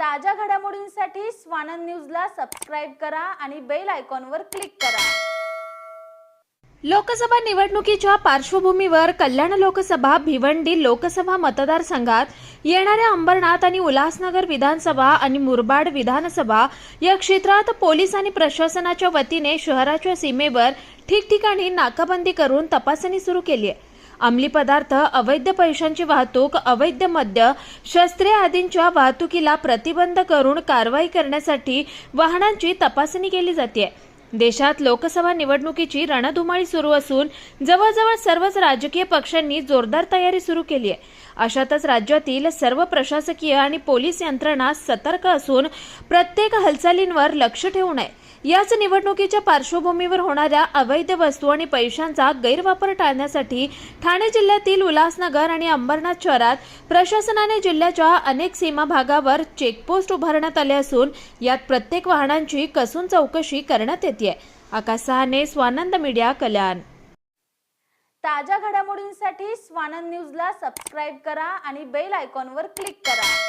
ताज्या घडामोडींसाठी स्वानंद न्यूजला सबस्क्राईब करा आणि बेल आयकॉनवर क्लिक करा. लोकसभा निवडणुकीच्या पार्श्वभूमीवर कल्याण लोकसभा भिवंडी लोकसभा मतदारसंघात येणाऱ्या अंबरनाथ आणि उल्हासनगर विधानसभा आणि मुरबाड विधानसभा या क्षेत्रात पोलीस आणि प्रशासनाच्या वतीने शहराच्या सीमेवर ठिकठिकाणी नाकाबंदी करून तपासणी सुरू केली आहे. अंमली पदार्थ अवैध पैशांची वाहतूक अवैध मद्य शस्त्रे आदींच्या वाहतुकीला प्रतिबंध करून कारवाई करण्यासाठी वाहनांची तपासणी केली जाते देशात लोकसभा निवडणुकीची रणधुमाळी सुरू असून जवळजवळ सर्वच राजकीय पक्षांनी जोरदार तयारी सुरू केली आहे. अशातच राज्यातील सर्व प्रशासकीय आणि पोलीस यंत्रणा सतर्क असून प्रत्येक हालचालींवर लक्ष ठेवून आहे याच निवडणुकीच्या पार्श्वभूमीवर होणाऱ्या अवैध वस्तू आणि पैशांचा गैरवापर टाळण्यासाठी ठाणे जिल्ह्यातील उल्हासनगर आणि अंबरनाथ शहरात प्रशासनाने जिल्ह्याच्या अनेक सीमा भागावर चेकपोस्ट उभारण्यात आले असून यात प्रत्येक वाहनांची कसून चौकशी करण्यात येते आकाश सहाने स्वानंद मीडिया कल्याण. ताज्या घडामोडींसाठी स्वानंद न्यूजला सबस्क्राईब करा आणि बेल आयकॉनवर क्लिक करा.